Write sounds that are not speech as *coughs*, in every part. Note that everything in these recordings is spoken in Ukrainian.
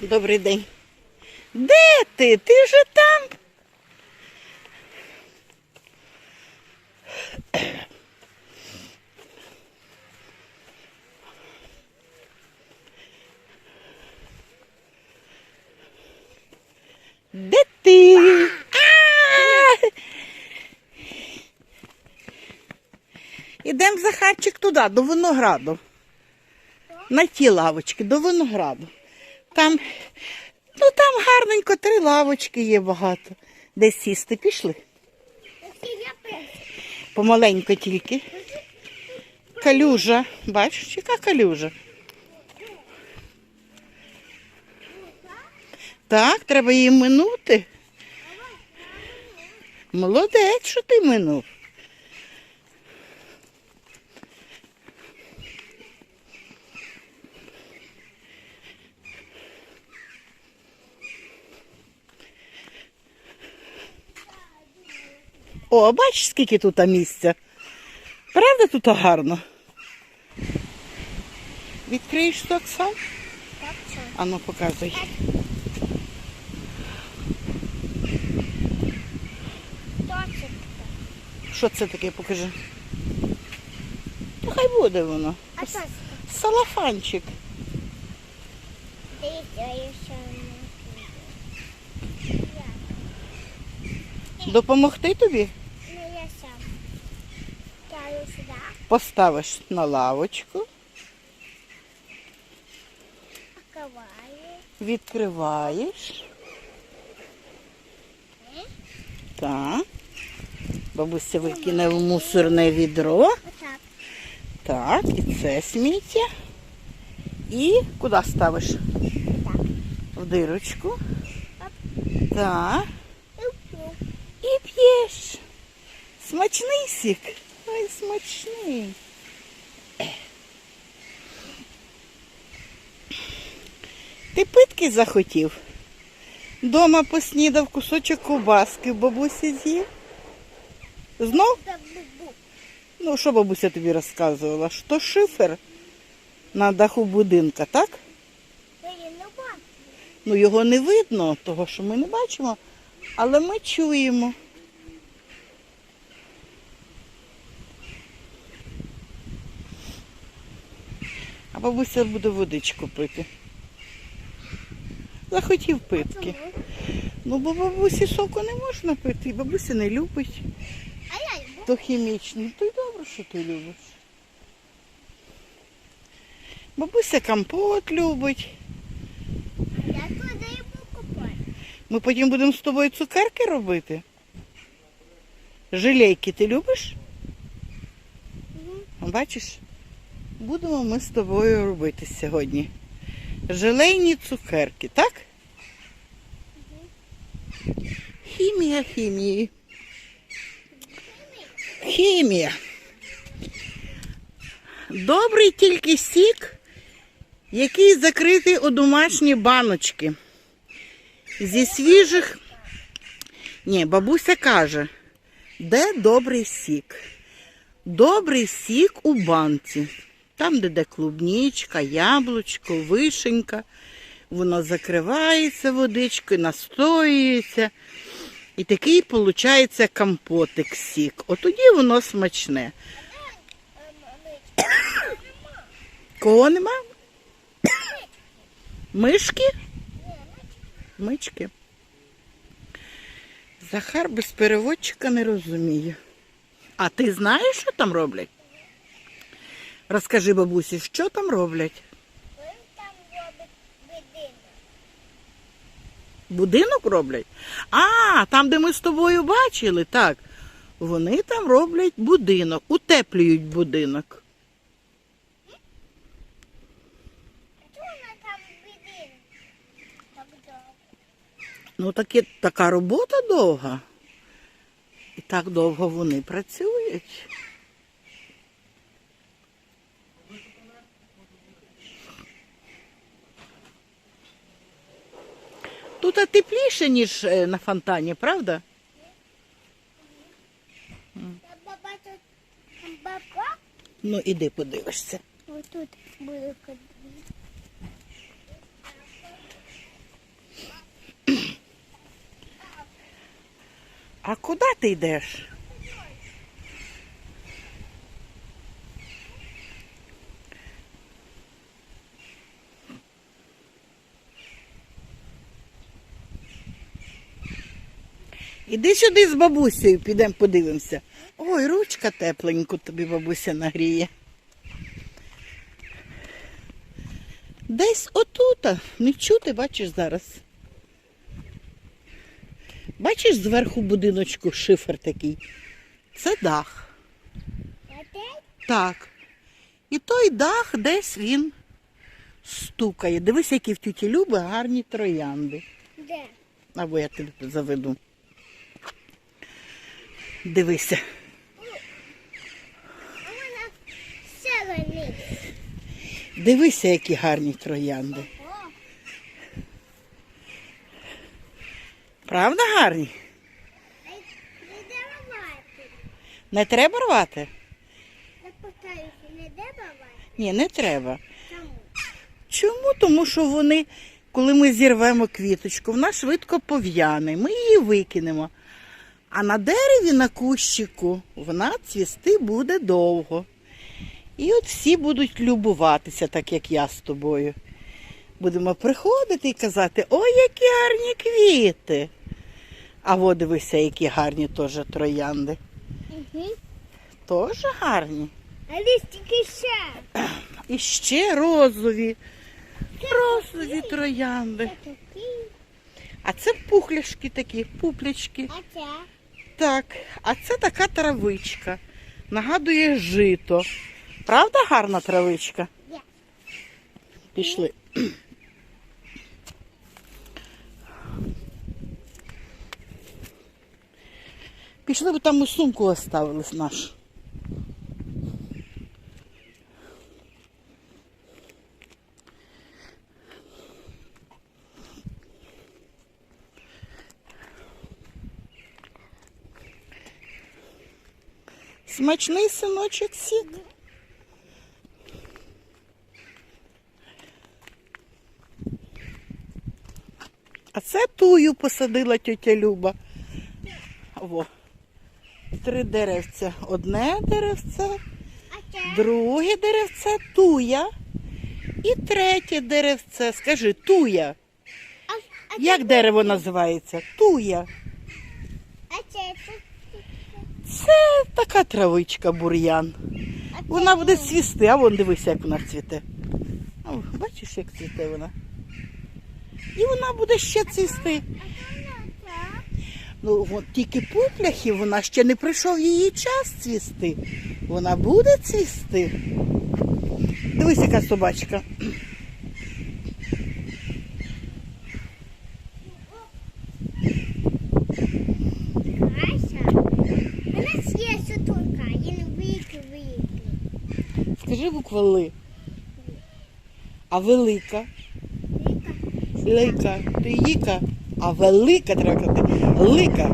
Добрий день. Де ти? Ти вже там? Де ти? Ідемо Захарчик туди, до винограду. На ті лавочки, до винограду. Там, ну там гарненько, три лавочки є багато. Десь сісти пішли. Помаленько тільки. Калюжа. Бачиш, яка калюжа? Так, треба її минути. Молодець, що ти минув. О, бачиш, скільки тут місця. Правда тут гарно? Відкриєш так сам? Так, що? А ну показуй. Що це таке, покажи. Ну, хай буде воно. А що це? Салафанчик. Дивіться, я ще не Допомогти тобі? Ну, я сам. Ставлю сюди. Поставиш на лавочку, відкриваєш. Так. Бабуся викине в мусорне відро. Так, і це сміття. І куди ставиш? В дирочку. Так. І п'єш. Смачний сік. Ой, смачний. Ти питки захотів? Дома поснідав кусочок ковбаски в бабусі з'їв. Знов? Ну, що бабуся тобі розказувала? Що шифер на даху будинка, так? Ну, його не видно, того що ми не бачимо, але ми чуємо. А бабуся буде водичку пити. Захотів питки. Ну, бо бабусі соку не можна пити, бабуся не любить. А я люблю. То хімічний. То й добре, що ти любиш. Бабуся компот любить. Я туди йому купаю. Ми потім будемо з тобою цукерки робити. Жилейки ти любиш? Мгм. Бачиш? Будемо ми з тобою робити сьогодні. Желейні цукерки, так? Хімія, хімії. Хімія. Добрий тільки сік, який закритий у домашні баночки. Зі свіжих. Ні, бабуся каже, де добрий сік? Добрий сік у банці. Там, де де клубнічка, яблучко, вишенька. Воно закривається водичкою, настоюється. І такий виходить компотик сік. От тоді воно смачне. Кого нема? Мишки? Мички. Захар без переводчика не розуміє. А ти знаєш, що там роблять? Розкажи бабусі, що там роблять? Там робить будинок. Будинок роблять? А, там, де ми з тобою бачили, так. Вони там роблять будинок, утеплюють будинок. А чого вона там будинок? Так довго. Ну, така робота довга. І так довго вони працюють. Тут тепліше, ніж е, на фонтані, правда? Ну іди подивишся. Ось тут буде А куди ти йдеш? Іди сюди з бабусею, підемо подивимося. Ой, ручка тепленьку тобі бабуся нагріє. Десь отута, не чути, бачиш зараз. Бачиш зверху будиночку шифер такий. Це дах. Так. І той дах десь він стукає. Дивись, які в тюті Люби гарні троянди. Де? Або я тебе заведу. Дивися. Дивися, які гарні троянди. Правда гарні? не треба рвати? Не де бавати? Ні, не треба. Чому? Чому? Тому що вони, коли ми зірвемо квіточку, вона швидко пов'яне, ми її викинемо. А на дереві, на кущику, вона цвісти буде довго. І от всі будуть любуватися, так як я з тобою. Будемо приходити і казати, ой, які гарні квіти. А во дивися, які гарні теж троянди. Угу. Теж гарні. А листики ще. І ще розові. Розові троянди. А це пухляшки такі, пуплячки. А це? Так, а це така травичка. Нагадує жито. Правда гарна травичка? Пішли. Пішли, бо там ми сумку оставили нашу. Смачний синочок сік. А це тую посадила тетя Люба. Во. Три деревця. Одне деревце, друге деревце туя. І третє деревце. Скажи, туя. Як дерево називається? Туя. Це? така травичка бур'ян. Вона буде цвісти, а вон дивися, як вона цвіте. Бачиш, як цвіте вона. І вона буде ще цвісти. Ну, от тільки пупляхи, вона ще не прийшов її час цвісти. Вона буде цвісти. Дивись, яка собачка. Ася. У нас є сутулка, є великий великий. Скажи буква Ли. А велика? Лика. Ти їка. А велика треба казати. Лика.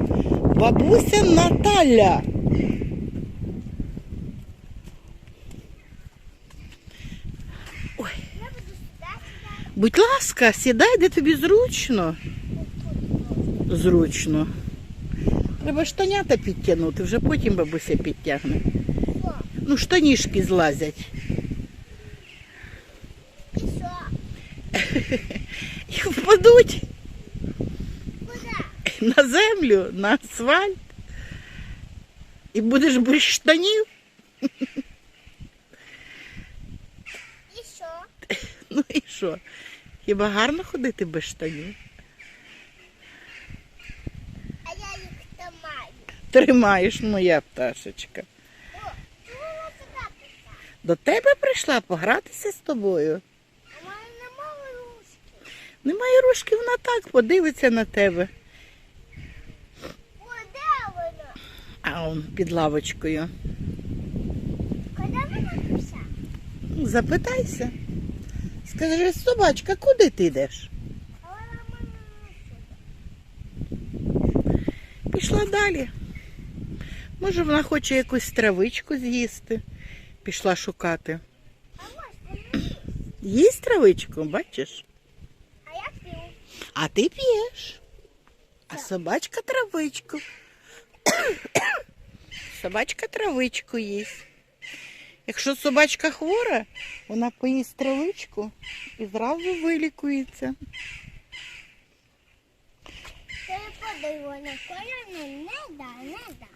Бабуся Наталя. Ой. Будь ласка, сідай, де тобі зручно. Зручно. Треба штанята підтягнути, вже потім бабуся підтягне. Ну, штанішки злазять. І що? І впадуть Куди? на землю, на асфальт. І будеш без штанів. І що? Ну і що? Хіба гарно ходити без штанів? А я їх тримаю. Тримаєш моя пташечка. О? До тебе прийшла погратися з тобою. У мене немає ручки. Немає рушки, вона так подивиться на тебе. О, де вона? А он під лавочкою. Куди вона пішла? Запитайся. Скажи, собачка, куди ти йдеш? Пішла далі. Може, вона хоче якусь травичку з'їсти. Пішла шукати. Їсть травичку, бачиш? А ти п'єш. А собачка травичку. *coughs* Собачка травичку їсть. Якщо собачка хвора, вона поїсть травичку і зразу вилікується. Перепадай на коліна, не да, не да.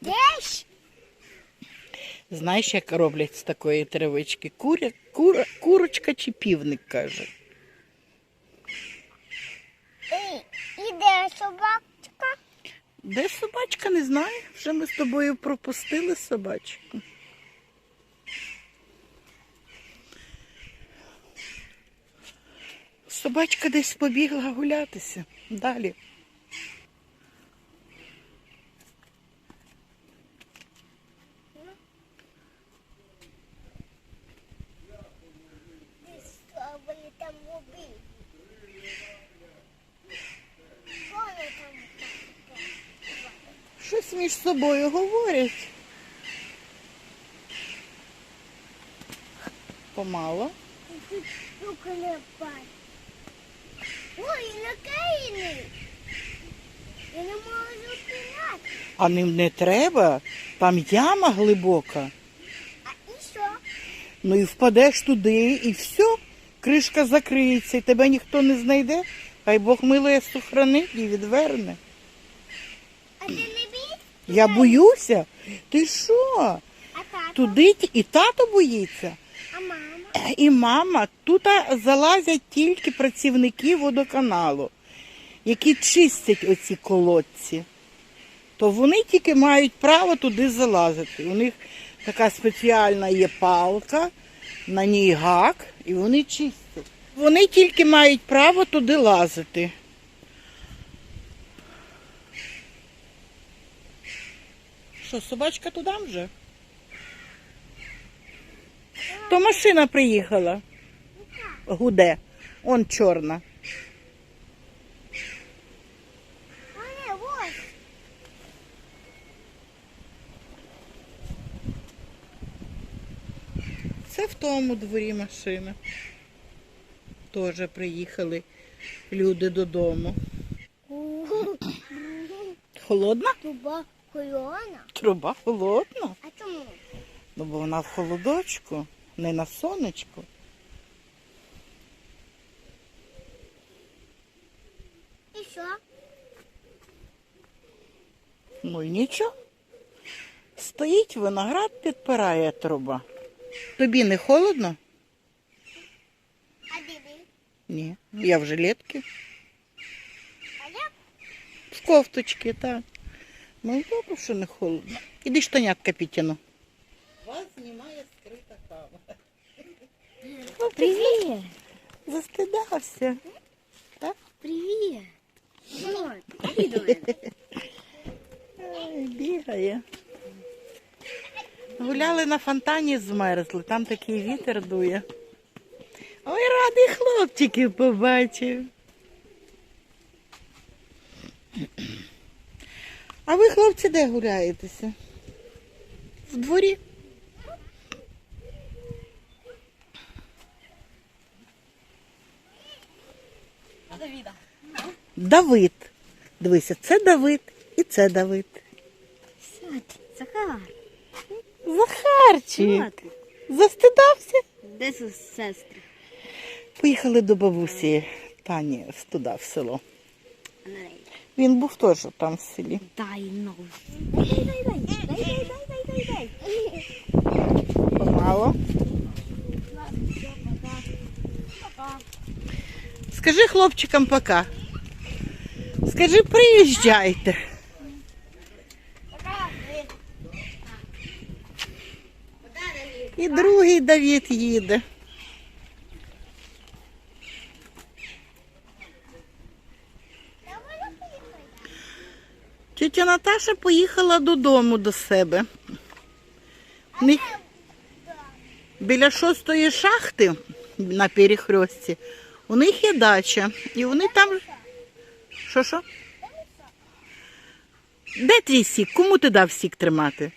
Десь? Знаєш, як роблять з такої травички? Куря, кура, курочка чи півник каже. І, іде собачка. Де собачка, не знаю. Вже ми з тобою пропустили собачку. Собачка десь побігла гулятися. Далі. Вони там убили. Що вони там таке? Щось між собою говорять. Помало. Ой, накаїний. Я не можу. А ним не треба. Там яма глибока. А і що? Ну і впадеш туди, і все. Кришка закриється, і тебе ніхто не знайде. Хай Бог милує сохранить і відверне. Я боюся. Ти що? Туди і тато боїться, А мама? і мама. Тут залазять тільки працівники водоканалу, які чистять оці колодці. То вони тільки мають право туди залазити. У них така спеціальна є палка, на ній гак, і вони чистять. Вони тільки мають право туди лазити. Що, собачка туди вже? То машина приїхала. Гуде. Он чорна. Це в тому дворі машина. Теж приїхали люди додому. Холодна? Туба. Труба холодна. А чому? Ну, бо вона в холодочку, не на сонечку. І що? Ну і нічого. Стоїть виноград, підпирає труба. Тобі не холодно? А бібі? Ні. Я в жилетці. А я? В кофточці, так. Ну і добре, що не холодно. Іди штанятка підтяну. Вас знімає скрита камера. Привіт. Застидався. Привіт. Іди до мене. Ай, бігає. Гуляли на фонтані, змерзли, там такий вітер дує. Ой, радий хлопчиків побачив. А ви, хлопці, де гуляєтеся? В дворі? Давіда. Давид. Дивися, це Давид і це Давид. Захар. Захарчик. Застидався? Де сестри? Поїхали до бабусі Тані туди, в село. Він був теж там в селі. Дай ну. Помало. Скажи хлопчикам пока. Скажи, приїжджайте. І другий Давід їде. Тетя Наташа поїхала додому до себе. В них біля шостої шахти на перехресті у них є дача. І вони там. Що що? Де твій сік? Кому ти дав сік тримати?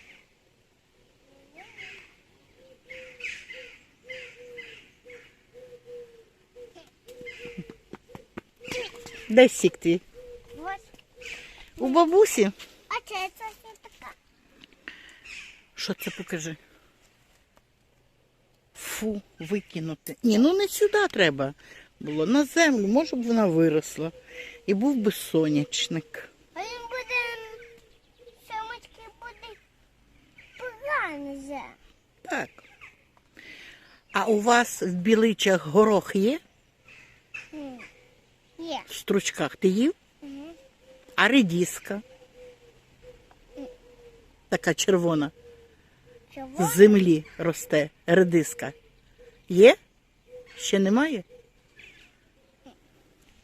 Де сік твій? У бабусі. А це це така? Що це покажи? Фу, викинути. Ні, ну не сюди треба було, на землю, може б вона виросла. І був би сонячник. А він буде самочки буде погано вже. Так. А у вас в біличах горох є? М. Є. В стручках ти їв? А редіска? Така червона. З землі росте редиска. Є? Ще немає?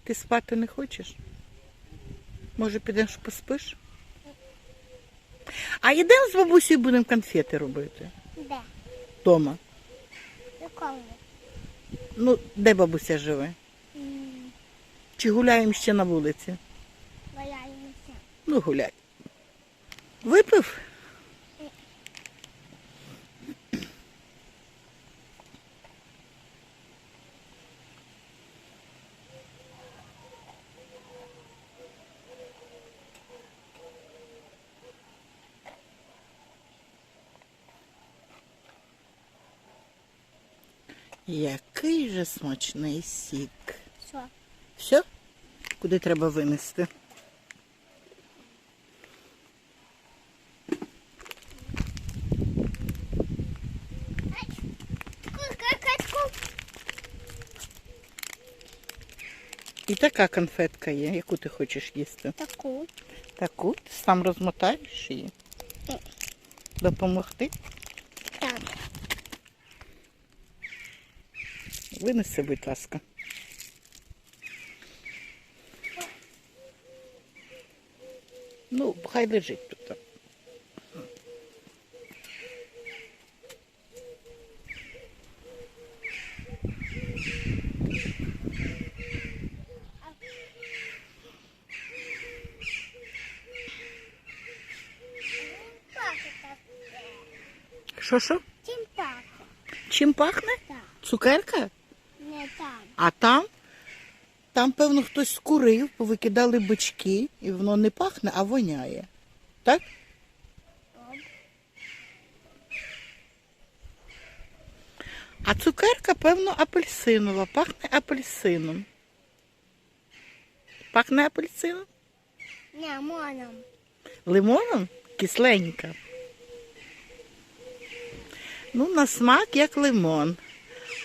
Ти спати не хочеш? Може, підеш поспиш? А йдемо з бабусею будемо конфети робити Де? вдома. Якому? Ну, де бабуся живе? Чи гуляємо ще на вулиці? Ну, гуляй. Випив? Який же смачний сік. Що? Все? Куди треба винести? Така конфетка є, яку ти хочеш їсти. Таку. Таку ти сам розмотаєш її. Ні. Допомогти? Так. Винеси, будь ласка. Ну, хай лежить тут. Що що? Чим так? Чим пахне? Так. Цукерка? Не там. А там, там, певно, хтось скурив, повикидали бички, і воно не пахне, а воняє. Так? А цукерка, певно, апельсинова. Пахне апельсином. Пахне апельсином? Не, моном. Лимоном? Кисленька. Ну, на смак як лимон,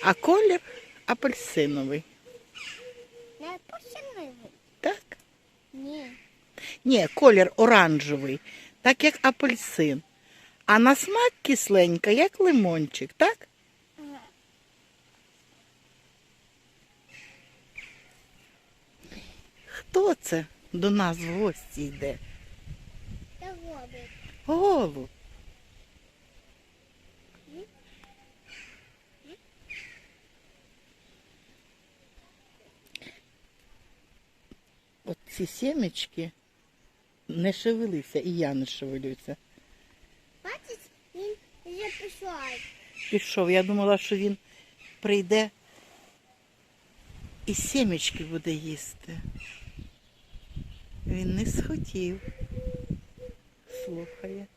а колір апельсиновий. Не посиливий. Так? Ні. Ні, колір оранжевий, так як апельсин. А на смак кисленька, як лимончик, так? Ага. Хто це до нас в гості йде? Води. Голуб. От ці сімечки не шевелися, і я не шевелюся. Бачиш, він вже пішов. Пішов. Я думала, що він прийде і сімечки буде їсти. Він не схотів. Слухає.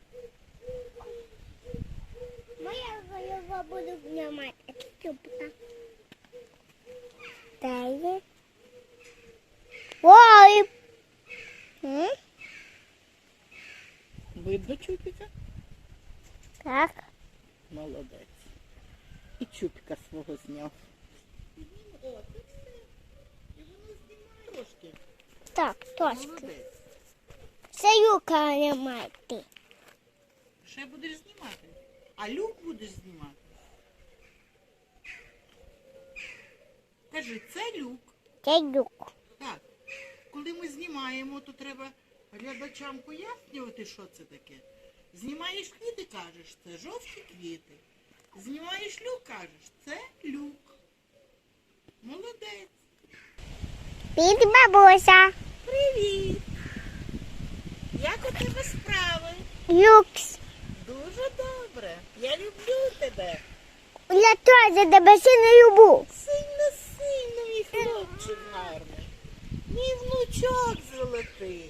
Моя голова буде знімати. А ти чупка. Дай. Ой. М? Видно чупіка? Так. Молодець. І чупіка свого зняв. О, ти все. І воно знімає трошки. Так, точно. Молодець. Це юка знімати. Ще будеш знімати. А люк будеш знімати. Кажи, це люк. Це юк. Коли ми знімаємо, то треба глядачам пояснювати, що це таке. Знімаєш квіти, кажеш, це жовті квіти. Знімаєш люк, кажеш, це люк. Молодець. Під бабуся. Привіт. Як у тебе справи? Люкс. Дуже добре. Я люблю тебе. Я теж тебе сильно люблю. Сильно, сильно, мій хлопчик гарний. Мій внучок золотий.